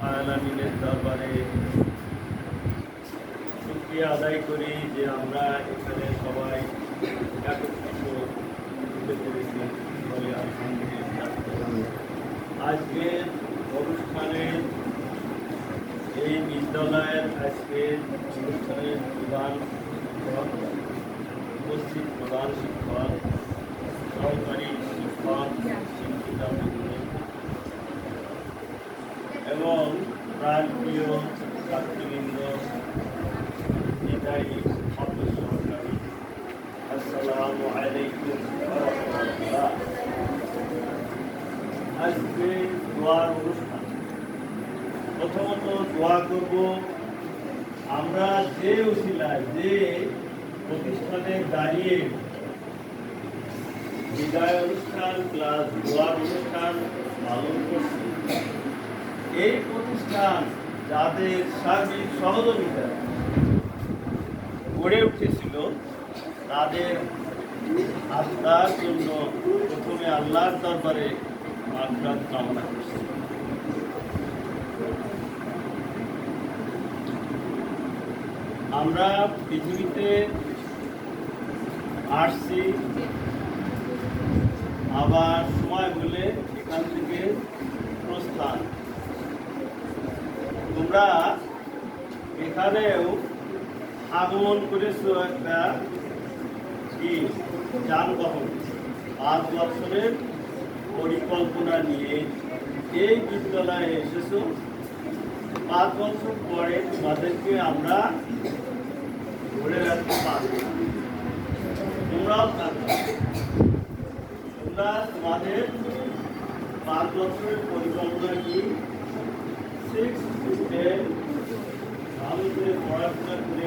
আলামিনের দরবারে শুক্রিয়া আদায় করি যে আমরা এখানে সবাই একত্রিত হতে পেরেছি আজকের অনুষ্ঠানে এই বিদ্যালয়ের আজকের অনুষ্ঠানের প্রধান উপস্থিত প্রধান শিক্ষক সহকারী শিক্ষক শিক্ষিকা বৃন্দ এবং প্রাণপ্রিয় ছাত্রবৃন্দ এটাই ছাত্র সহকারী প্রথমত দোয়া করব আমরা যে উশিলায় যে প্রতিষ্ঠানে দাঁড়িয়ে বিদায় অনুষ্ঠান প্লাস দোয়ার অনুষ্ঠান পালন করছি এই প্রতিষ্ঠান যাদের সার্বিক সহযোগিতা গড়ে উঠেছিল তাদের আত্মার জন্য প্রথমে আল্লাহর দরবারে মাফরাত কামনা আমরা পৃথিবীতে আসছি, আবার সময় হলে এখান থেকে প্রস্থান। তোমরা এখানেও আগমন করেছ একটা কি? যানবাহন। পাঁচ বছরের পরিকল্পনা নিয়ে এই বিদ্যালয়ে এসেছ। পাঁচ বছর পরে তোমাদেরকে আমরা ধরে রাখতে পারব। তোমরাও তোমরা তোমাদের পাঁচ বছরের পরিকল্পনা কি সিক্স টেন ভালো পড়াশোনা করে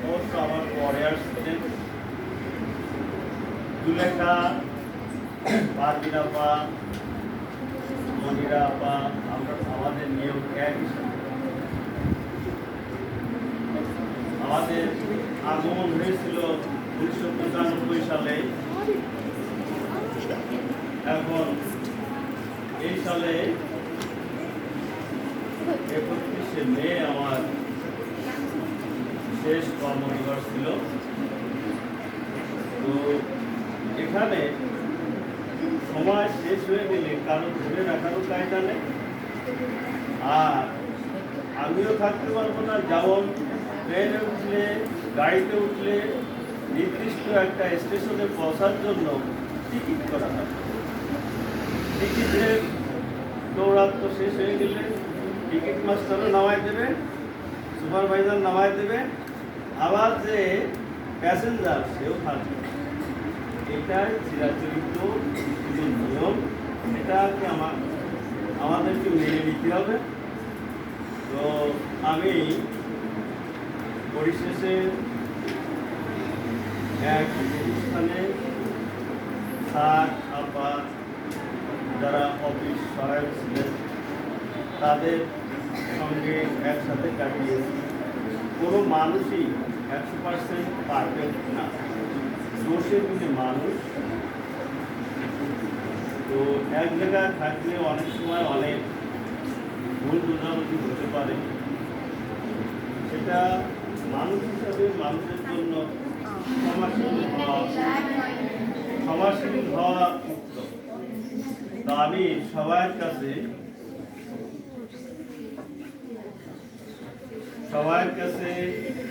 অবশ্য আমার পরে আসছেন জুলেখা পারবিন আপা মনিরা আপা আমরা আমাদের নিয়ম একই সাথে আমাদের আগমন হয়েছিল উনিশশো পঁচানব্বই সালে। এখন এই সালে একত্রিশে মে আমার শেষ কর্মদিবস ছিল। তো এখানে সময় শেষ হয়ে গেলে কারও ধরে রাখারও কায়দা নেই। আর আমিও থাকতে পারব না যেমন ট্রেনে উঠলে, গাড়িতে উঠলে নির্দিষ্ট একটা স্টেশনে পৌঁছার জন্য টিকিট করা হয়। টিকিটের দৌড়াত্ম শেষ হয়ে গেলে টিকিট মাস্টারও নামাই দেবে, সুপারভাইজার নামাই দেবে আবার যে প্যাসেঞ্জার, সেও থাকবে। এটাই চিরাচরিত যে নিয়ম, এটাকে আমার, আমাদেরকে মেনে নিতে হবে। তো আমি পরিশেষে এক প্রতিষ্ঠানে স্যার, আপা, যারা অফিস সহায়ক ছিলেন, তাদের সঙ্গে একসাথে কাটিয়েছি। কোনো মানুষই একশো পার্সেন্ট পারফেক্ট না। দোষে মিলে মানুষ, তো এক জায়গায় থাকলে অনেক সময় অনেক ভুল বোঝাবুঝি হতে পারে। সেটা মানুষ হিসাবে মানুষের জন্য সমাজশীল হওয়া সমাজশীল হওয়া তো আমি সবার কাছে সবার কাছে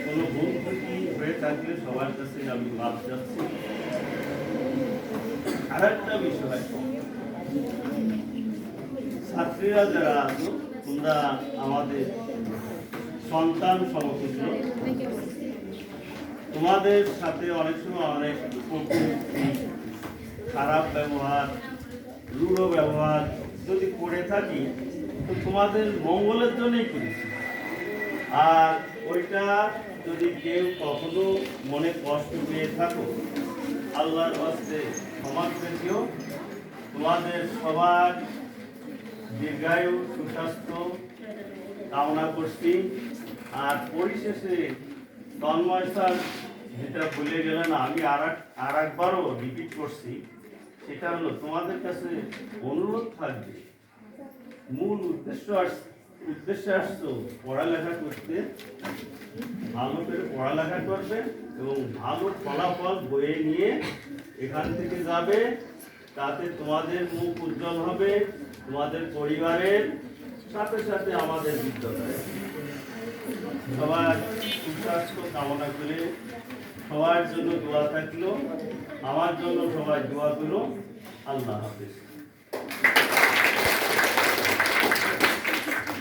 কোনো ভুল ত্রুটি হয়ে থাকলে সবার কাছে আমি মাপ চাচ্ছি। আর একটা বিষয়, ছাত্রীরা যারা আছো, তোমরা আমাদের সন্তান সমতুল্য। তোমাদের সাথে অনেক সময় অনেক খারাপ ব্যবহার, রূঢ় ব্যবহার যদি করে থাকি, তো তোমাদের মঙ্গলের জন্যই করেছি। আর ওইটা যদি কেউ কখনো মনে কষ্ট পেয়ে থাকো, আল্লাহর হস্তে করে দিও। তোমাদের সবার দীর্ঘায়ু, সুস্বাস্থ্য কামনা করছি। আর পরিশেষে তন্ময় স্যার যেটা ভুলে গেলেন, আমি আর আর একবারও রিপিট করছি। সেটা হলো, তোমাদের কাছে অনুরোধ থাকবে। মূল উদ্দেশ্য আস উদ্দেশ্যে আসছো, পড়ালেখা করতে? ভালো করে পড়ালেখা করবে এবং ভালো ফলাফল বয়ে নিয়ে এখান থেকে যাবে। তাতে তোমাদের মুখ উজ্জ্বল হবে, তোমাদের পরিবারের সাথে সাথে আমাদের বিদ্যালয় সবার সুস্বাস্থ্য কামনা করে সবার জন্য দোয়া থাকল, আমার জন্য সবাই দোয়া করো। আল্লাহ হাফিজ।